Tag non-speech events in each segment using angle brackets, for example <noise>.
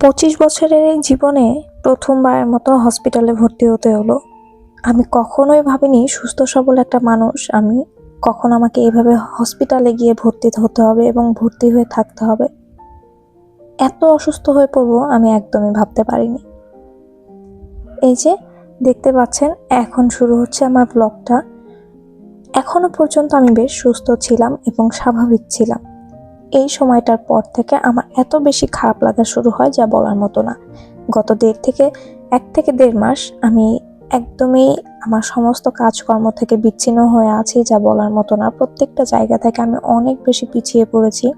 পঁচিশ বছরের এই জীবনে প্রথমবারের মতো হসপিটালে ভর্তি হতে হলো। আমি কখনোই ভাবিনি সুস্থ, সবল একটা মানুষ। আমি কখন আমাকে এভাবে হসপিটালে গিয়ে ভর্তি হতে হবে এবং ভর্তি হয়ে থাকতে হবে। এত অসুস্থ হয়ে পড়ব আমি একদমই ভাবতে পারিনি। এই যে দেখতে পাচ্ছেন, এখন শুরু হচ্ছে আমার ব্লগটা। এখনও পর্যন্ত আমি বেশ সুস্থ ছিলাম এবং স্বাভাবিক ছিলাম। এই সময়টার পর থেকে আমার এত বেশি খারাপ লাগা শুরু হয় যা বলার মতো না। গত দেড় থেকে এক থেকে দেড় মাস আমি একদমই আমার সমস্ত কাজকর্ম থেকে বিচ্ছিন্ন হয়ে আছি যা বলার মতো না। প্রত্যেকটা জায়গা থেকে আমি অনেক বেশি পিছিয়ে পড়েছি।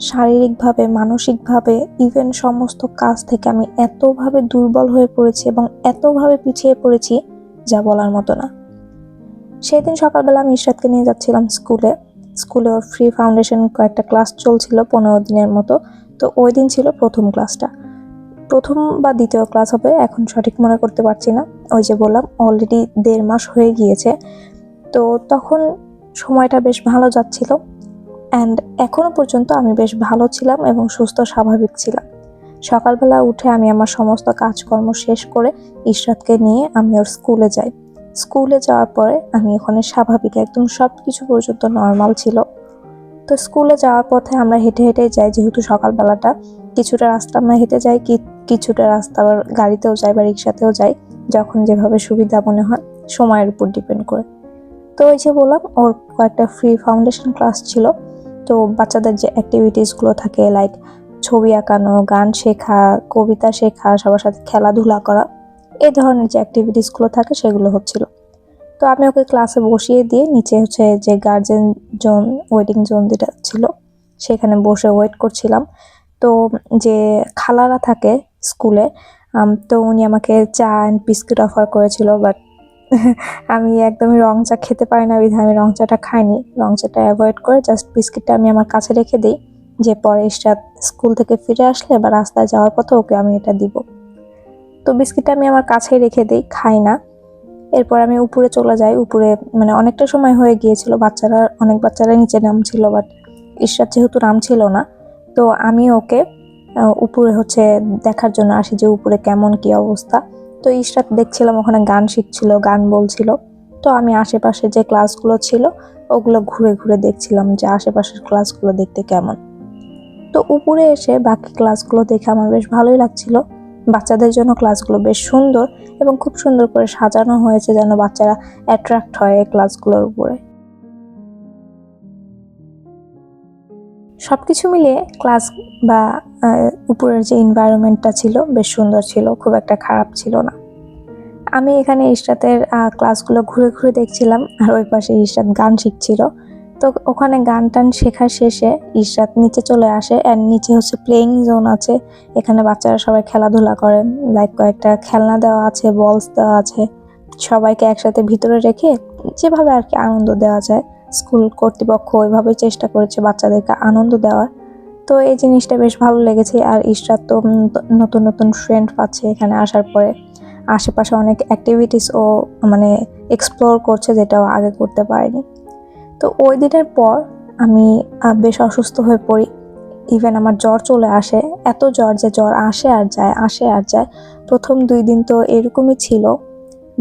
শারীরিকভাবে, মানসিকভাবে ইভেন সমস্ত কাজ থেকে আমি এতভাবে দুর্বল হয়ে পড়েছি এবং এতভাবে পিছিয়ে পড়েছি যা বলার মতো না। সেদিন সকালবেলা আমি ইশরাতকে নিয়ে যাচ্ছিলাম স্কুলে। স্কুলে ওর ফ্রি ফাউন্ডেশন কয়েকটা ক্লাস চলছিল পনেরো দিনের মতো। তো ওই দিন ছিল প্রথম ক্লাসটা প্রথম বা দ্বিতীয় ক্লাস হবে, এখন সঠিক মনে করতে পারছি না। ওই যে বললাম অলরেডি দেড় মাস হয়ে গিয়েছে। তো তখন সময়টা বেশ ভালো যাচ্ছিল। অ্যান্ড এখনও পর্যন্ত আমি বেশ ভালো ছিলাম এবং সুস্থ, স্বাভাবিক ছিলাম। সকালবেলা উঠে আমি আমার সমস্ত কাজকর্ম শেষ করে ইশরাতকে নিয়ে আমি ওর স্কুলে যাই। স্কুলে যাওয়ার পরে আমি ওখানে স্বাভাবিক একদম সব কিছু পর্যন্ত নর্মাল ছিল। তো স্কুলে যাওয়ার পথে আমরা হেঁটে হেঁটে যাই, যেহেতু সকালবেলাটা। কিছুটা রাস্তা আমরা হেঁটে যাই, কি কিছুটা রাস্তা আবার গাড়িতেও যাই বা রিক্সাতেও যাই, যখন যেভাবে সুবিধা মনে হয়, সময়ের উপর ডিপেন্ড করে। তো ওই যে বললাম, ওর কয়েকটা ফ্রি ফাউন্ডেশন ক্লাস ছিল। তো বাচ্চাদের যে অ্যাক্টিভিটিসগুলো থাকে লাইক ছবি আঁকানো, গান শেখা, কবিতা শেখা, সবার সাথে খেলাধুলা করা এই ধরনের যে অ্যাক্টিভিটিসগুলো থাকে সেগুলো হচ্ছিল। তো আমি ওকে ক্লাসে বসিয়ে দিয়ে নিচে হচ্ছে যে গার্জেন জোন ওয়েটিং জোন যেটা ছিল, সেখানে বসে ওয়েট করছিলাম। তো যে খালারা থাকে স্কুলে তো উনি আমাকে চা অ্যান্ড বিস্কুট অফার করেছিল বাট <laughs> আমি একদমই রং চা খেতে পারি না বিধায়, আমি রং চাটা খাইনি। রং চাটা অ্যাভয়েড করে জাস্ট বিস্কিটটা আমি আমার কাছে রেখে দিই, যে পরে স্কুল থেকে ফিরে আসলে বা রাস্তায় যাওয়ার পথে ওকে আমি এটা দিব। তো বিস্কিটটা আমি আমার কাছেই রেখে দিই, খাই না। এরপর আমি উপরে চলে যাই, উপরে মানে অনেকটা সময় হয়ে গিয়েছিল, বাচ্চারা, অনেক বাচ্চারা নিচে নামছিল বাট ঈশ্বর যেহেতু নাম ছিল না, তো আমি ওকে উপরে হচ্ছে দেখার জন্য আসি যে উপরে কেমন কি অবস্থা। তো ইশরাত দেখছিলাম ওখানে গান শিখছিল, গান বলছিল। তো আমি আশেপাশে যে ক্লাসগুলো ছিল, ওগুলো ঘুরে ঘুরে দেখছিলাম যে আশেপাশের ক্লাসগুলো দেখতে কেমন। তো উপরে এসে বাকি ক্লাসগুলো দেখে আমার বেশ ভালোই লাগছিল। বাচ্চাদের জন্য ক্লাসগুলো বেশ সুন্দর এবং খুব সুন্দর করে সাজানো হয়েছে যেন বাচ্চারা অ্যাট্রাক্ট হয় এই ক্লাসগুলোর উপরে। সবকিছু মিলিয়ে ক্লাস বা উপরের যে এনভায়রনমেন্টটা ছিল বেশ সুন্দর ছিল, খুব একটা খারাপ ছিল না। আমি এখানে ইশরাতের ক্লাসগুলো ঘুরে ঘুরে দেখছিলাম আর ওই পাশে ইশরাত গান শিখছিল। তো ওখানে গান টান শেখার শেষে ইশরাত নিচে চলে আসে অ্যান্ড নিচে হচ্ছে প্লেয়িং জোন আছে। এখানে বাচ্চারা সবাই খেলাধুলা করে লাইক কয়েকটা খেলনা দেওয়া আছে বলস দেওয়া আছে। সবাইকে একসাথে ভিতরে রেখে যেভাবে আর কি আনন্দ দেওয়া যায় স্কুল কর্তৃপক্ষ ওইভাবেই চেষ্টা করেছে বাচ্চাদেরকে আনন্দ দেওয়ার। তো এই জিনিসটা বেশ ভালো লেগেছে আর ইশরাত তো নতুন নতুন ফ্রেন্ড পাচ্ছে এখানে আসার পরে। আশেপাশে অনেক অ্যাক্টিভিটিস ও মানে এক্সপ্লোর করছে যেটাও আগে করতে পারেনি। তো ওই দিনের পর আমি বেশ অসুস্থ হয়ে পড়ি। ইভেন আমার জ্বর চলে আসে, এত জ্বর যে জ্বর আসে আর যায়, আসে আর যায়। প্রথম দুই দিন তো এরকমই ছিল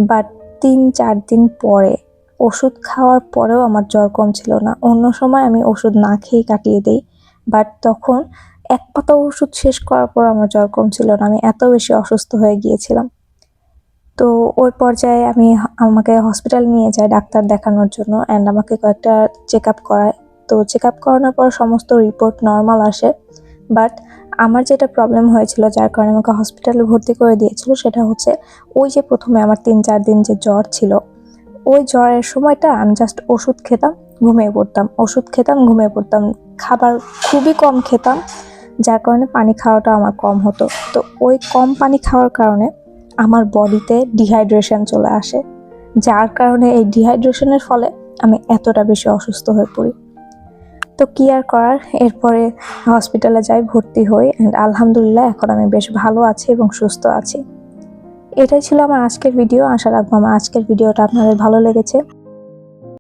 বাট তিন, চার দিন পরে ওষুধ খাওয়ার পরেও আমার জ্বর কম ছিল না। অন্য সময় আমি ওষুধ না খেয়েই কাটিয়ে দিই বাট তখন এক পাতা ওষুধ শেষ করার পর আমার জ্বর কম ছিল না। আমি এত বেশি অসুস্থ হয়ে গিয়েছিলাম। তো ওই পর্যায়ে আমি আমাকে হসপিটাল নিয়ে যাই ডাক্তার দেখানোর জন্য অ্যান্ড আমাকে কয়েকটা চেক আপ করায়। তো চেক আপ করানোর পর সমস্ত রিপোর্ট নর্মাল আসে। বাট আমার যেটা প্রবলেম হয়েছিল, যার কারণে আমাকে হসপিটালে ভর্তি করে দিয়েছিল, সেটা হচ্ছে ওই যে প্রথমে আমার তিন চার দিন যে জ্বর ছিল, ওই জ্বরের সময়টা আমি জাস্ট ওষুধ খেতাম, ঘুমিয়ে পড়তাম। ওষুধ খেতাম, ঘুমিয়ে পড়তাম। খাবার খুবই কম খেতাম, যার কারণে পানি খাওয়াটা আমার কম হতো। তো ওই কম পানি খাওয়ার কারণে আমার বডিতে ডিহাইড্রেশন চলে আসে, যার কারণে এই ডিহাইড্রেশনের ফলে আমি এতটা বেশি অসুস্থ হয়ে পড়ি। তো কি আর করার? এরপরে হসপিটালে যাই, ভর্তি হই অ্যান্ড আলহামদুলিল্লাহ এখন আমি বেশ ভালো আছি এবং সুস্থ আছি। এটাই ছিল আমার আজকের ভিডিও আশা রাখব আমার আজকের ভিডিওটা আপনাদের ভালো লেগেছে।